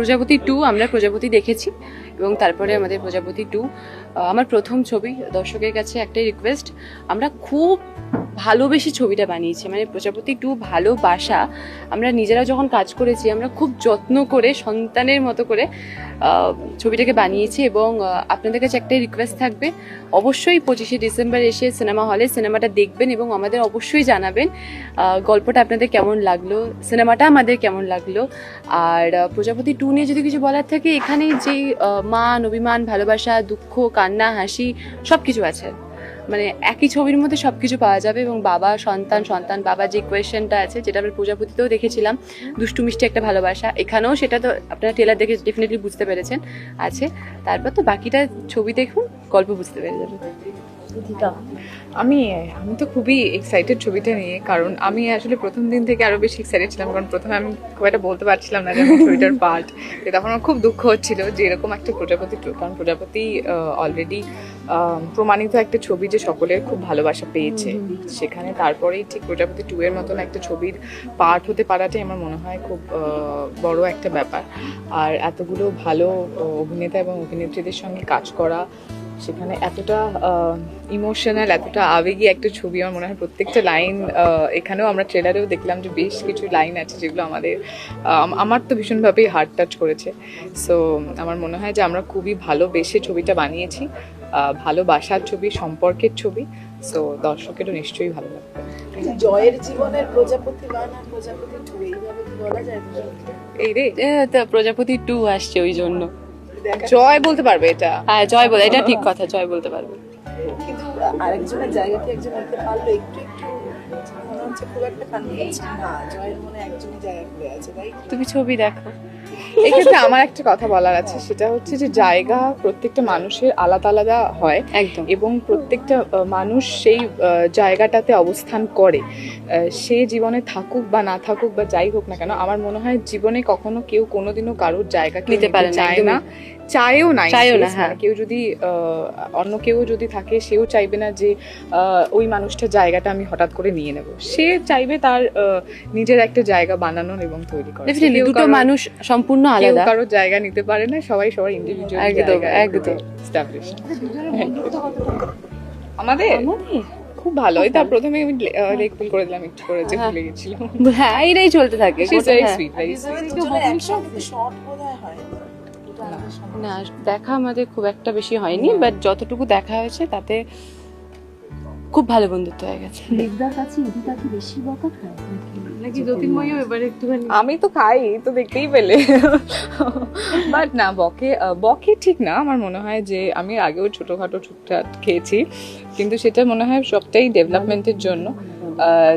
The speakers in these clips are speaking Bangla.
প্রজাপতি টু আমরা প্রজাপতি দেখেছি এবং তারপরে আমাদের প্রজাপতি টু আমার প্রথম ছবি, দর্শকের কাছে একটাই রিকোয়েস্ট আমরা খুব ভালোবেসে ছবিটা বানিয়েছি। মানে প্রজাপতি টু ভালোবাসা আমরা নিজেরা যখন কাজ করেছি, আমরা খুব যত্ন করে, সন্তানের মতো করে ছবিটাকে বানিয়েছি এবং আপনাদের কাছে একটাই রিকোয়েস্ট থাকবে, অবশ্যই পঁচিশে ডিসেম্বর এসে সিনেমা হলে সিনেমাটা দেখবেন এবং আমাদের অবশ্যই জানাবেন গল্পটা আপনাদের কেমন লাগল সিনেমাটা আমাদের কেমন লাগল, আর প্রজাপতি টু নিয়ে যদি কিছু বলার থাকে এখানে যে মান, অভিমান, ভালোবাসা, দুঃখ, কান্না, হাসি সব কিছু আছে। মানে একই ছবির মধ্যে সব কিছু পাওয়া যাবে এবং বাবা, সন্তান সন্তান, বাবা যে কোয়েশ্চেনটা আছে, যেটা আমরা প্রজাপতিতেও দেখেছিলাম, দুষ্টু, মিষ্টি একটা ভালোবাসা। এখানেও সেটা তো আপনারা টেলার দেখে ডেফিনেটলি বুঝতে পেরেছেন, আছে। তারপর তো বাকিটা ছবি দেখুন, গল্প বুঝতে পেরে যাবে আমি আমি তো খুবই এক্সাইটেড ছবিটা নিয়ে, কারণ আমি আসলে প্রথম দিন থেকে আরও বেশি এক্সাইটেড ছিলাম, কারণ প্রথমে আমি খুব একটা বলতে পারছিলাম না যে ছবিটার পার্ট তখন আমার খুব দুঃখ হচ্ছিল যে এরকম একটা প্রজাপতি কারণ প্রজাপতি অলরেডি প্রমাণিত একটা ছবি যে সকলের খুব ভালোবাসা পেয়েছে। সেখানে তারপরেই ঠিক প্রজাপতি টু এর মতন একটা ছবির পার্ট হতে পারাটাই আমার মনে হয় খুব বড় একটা ব্যাপার। আর এতগুলো ভালো অভিনেতা এবং অভিনেত্রীদের সঙ্গে কাজ করা সেখানে এতটা ইমোশনাল এতটা আবেগী একটা ছবি আমার মনে হয় প্রত্যেকটা লাইন এখানেও আমরা ট্রেলারেও দেখলাম যে বেশ কিছু লাইন আছে যেগুলো আমাদের আমার তো ভীষণভাবেই হার্ট টাচ করেছে। সো আমার মনে হয় যে আমরা খুবই ভালোবেসে ছবিটা বানিয়েছি ভালোবাসার ছবি সম্পর্কের ছবি। সো দর্শকেরও নিশ্চয়ই ভালো লাগবে। জয়ের জীবনের প্রজাপতি ওয়ান আর প্রজাপতি টু এইভাবে বলা যায়? এই রে প্রজাপতি টু আসছে ওই জন্য। জয় বলতে পারবে এটা। হ্যাঁ জয় বলে এটা ঠিক কথা জয় বলতে পারবে। কিন্তু আরেকজনের জায়গা থেকে একজন নিতে পারল একটু একটু খুব একটা কনভিন্স না। জয়ের মনে একজনই জায়গা করে আছে তাই তুমি ছবি দেখো। এক্ষেত্রে আমার একটা কথা বলার আছে সেটা হচ্ছে যে জায়গা প্রত্যেকটা মানুষের আলাদা আলাদা হয় একদম। এবং প্রত্যেকটা মানুষ সেই জায়গাটাতে অবস্থান করে। সে জীবনে থাকুক বা না থাকুক বা যাই হোক না কেন আমার মনে হয় জীবনে কখনো কেউ কোনোদিনও কারোর জায়গা নিতে পারে চায় না। চায়ও না চায়ও না, হ্যাঁ। মানে কেউ যদি আহ, অন্য কেউ যদি থাকে সেও চাইবে না যে ওই মানুষটার জায়গাটা আমি হঠাৎ করে নিয়ে নেব। সে চাইবে তার নিজের একটা জায়গা বানানোর এবং তৈরি কেউ দুটো মানুষ সম্পূর্ণ কেউ আলাদা। কারোর জায়গা নিতে পারে না সবাই সবার ইন্ডিভিজুয়াল একদম, একদম। আমাদের? খুব ভালো। এটা প্রথমে আমি লেগ পুল করে দিলাম একটু করে যে ভুলে গেছিলাম। হ্যাঁ এটাই চলতে থাকে। She's very হ্যাঁ। sweet, না। দেখা আমাদের খুব একটা বেশি হয়নি বাট যতটুকু দেখা হয়েছে তাতে খুব ভালো বন্ধুত্ব হয়ে গেছে। দেবদার কাছে ইদিতা কি বেশি বকা খায় নাকি জ্যোতির্ময়ও এবারে একটুখানি? আমি তো খাই তো দেখতেই পেলে। বাট না বকে বকে ঠিক না আমার মনে হয় যে আমি আগেও ছোটোখাটো টুকটাক খেয়েছি কিন্তু সেটা মনে হয় সবটাই ডেভেলপমেন্টের জন্য।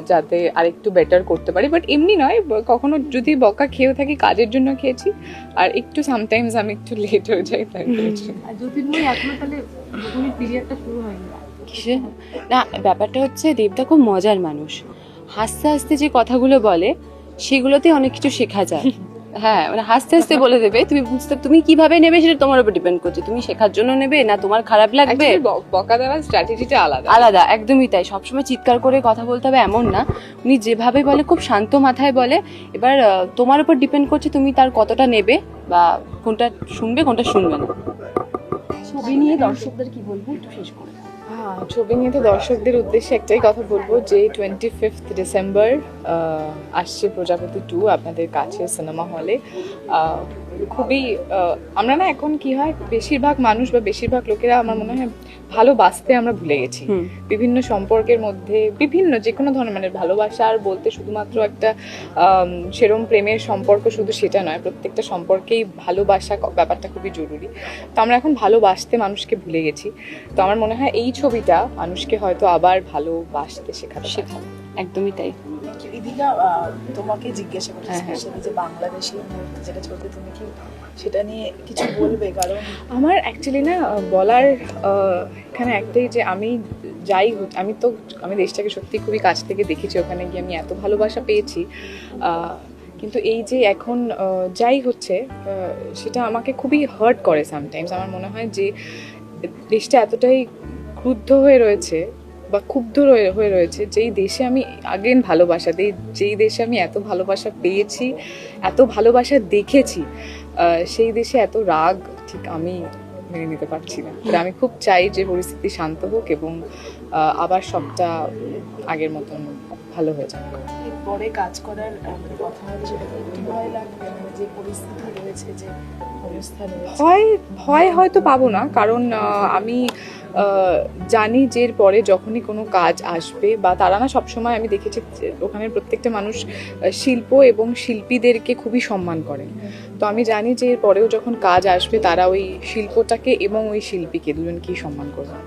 যাতে আরেকটু বেটার করতে পারি। বাট এমনি নয় কখনো যদি বকা খেয়েও থাকি কাজের জন্য খেয়েছি আর একটু সামটাইমস আমি একটু লেট হয়ে যাই তাই খেয়েছি। আর এখনও তাহলে যখনই পিরিয়ডটা শুরু হয়নি। কিসে না ব্যাপারটা হচ্ছে দেবদা খুব মজার মানুষ। হাসতে হাসতে যে কথাগুলো বলে সেগুলোতে অনেক কিছু শেখা যায়। হ্যাঁ মানে হাসতে হাসতে বলে দেবে তুমি বুঝতে তুমি কীভাবে নেবে সেটা তোমার উপর ডিপেন্ড করছে। তুমি শেখার জন্য নেবে না তোমার খারাপ লাগবে? ব- বকা দেওয়ার স্ট্র্যাটেজিটা আলাদা। আলাদা একদমই তাই। সবসময় চিৎকার করে কথা বলতে হবে এমন না। উনি যেভাবে বলে খুব শান্ত মাথায় বলে। এবার তোমার উপর ডিপেন্ড করছে তুমি তার কতটা নেবে বা কোনটা শুনবে কোনটা শুনবে না। ছবি নিয়ে দর্শকদের কি বলব একটু শেষ করে। হ্যাঁ ছবি নিয়ে দর্শকদের উদ্দেশ্যে একটাই কথা বলব যে টোয়েন্টি ফিফথ ডিসেম্বর আসছে প্রজাপতি টু আপনাদের কাছে সিনেমা হলে খুবই আমরা না এখন কি হয় বেশিরভাগ মানুষ বা বেশিরভাগ লোকেরা আমার মনে হয় ভালোবাসতে আমরা ভুলে গেছি। বিভিন্ন সম্পর্কের মধ্যে বিভিন্ন যে কোনো ধরনের মানে ভালোবাসা আর বলতে শুধুমাত্র একটা সেরম প্রেমের সম্পর্ক শুধু সেটা নয় প্রত্যেকটা সম্পর্কেই ভালোবাসা ব্যাপারটা খুবই জরুরি। তো আমরা এখন ভালোবাসতে মানুষকে ভুলে গেছি। তো আমার মনে হয় এই ছবিটা মানুষকে হয়তো আবার ভালোবাসতে শেখাতে। শেখাবে একদমই তাই। ইদিকা তোমাকে জিজ্ঞাসা করছি হ্যাঁ, হ্যাঁ। স্পেশালি যে বাংলাদেশি মুহূর্তে যেটা চলছে তুমি কি সেটা নিয়ে কিছু বলবে? কারণ আমার অ্যাকচুয়ালি না বলার এখানে একটাই যে আমি যাই আমি তো আমি দেশটাকে সত্যি খুবই কাছ থেকে দেখেছি ওখানে গিয়ে আমি এত ভালোবাসা পেয়েছি। কিন্তু এই যে এখন যাই হচ্ছে সেটা আমাকে খুবই হার্ট করে সামটাইমস আমার মনে হয় যে দেশটা এতটাই ক্রুদ্ধ হয়ে রয়েছে বা ক্ষুব্ধ হয়ে রয়েছে যেই দেশে আমি আগেন ভালোবাসা দেই যেই দেশে আমি এত ভালোবাসা পেয়েছি এত ভালোবাসা দেখেছি সেই দেশে এত রাগ ঠিক আমি মেনে নিতে পারছি না। আমি খুব চাই যে পরিস্থিতি শান্ত হোক এবং আবার সবটা আগের মতন ভালো হয়ে যাক। পরে কাজ করার মানে কথা সেটা কি ভয় লাগবে? মানে যে পরিস্থিতি রয়েছে, যে ভয় ভয় হয়তো পাবো না, কারণ আমি জানি যে পরে যখনই কোনো কাজ আসবে, বা তারা না সবসময় আমি দেখেছি ওখানের প্রত্যেকটা মানুষ শিল্প এবং শিল্পীদেরকে খুবই সম্মান করেন। তো আমি জানি যে এর পরেও যখন কাজ আসবে, তারা ওই শিল্পটাকে এবং ওই শিল্পীকে দুজনকেই সম্মান করবে।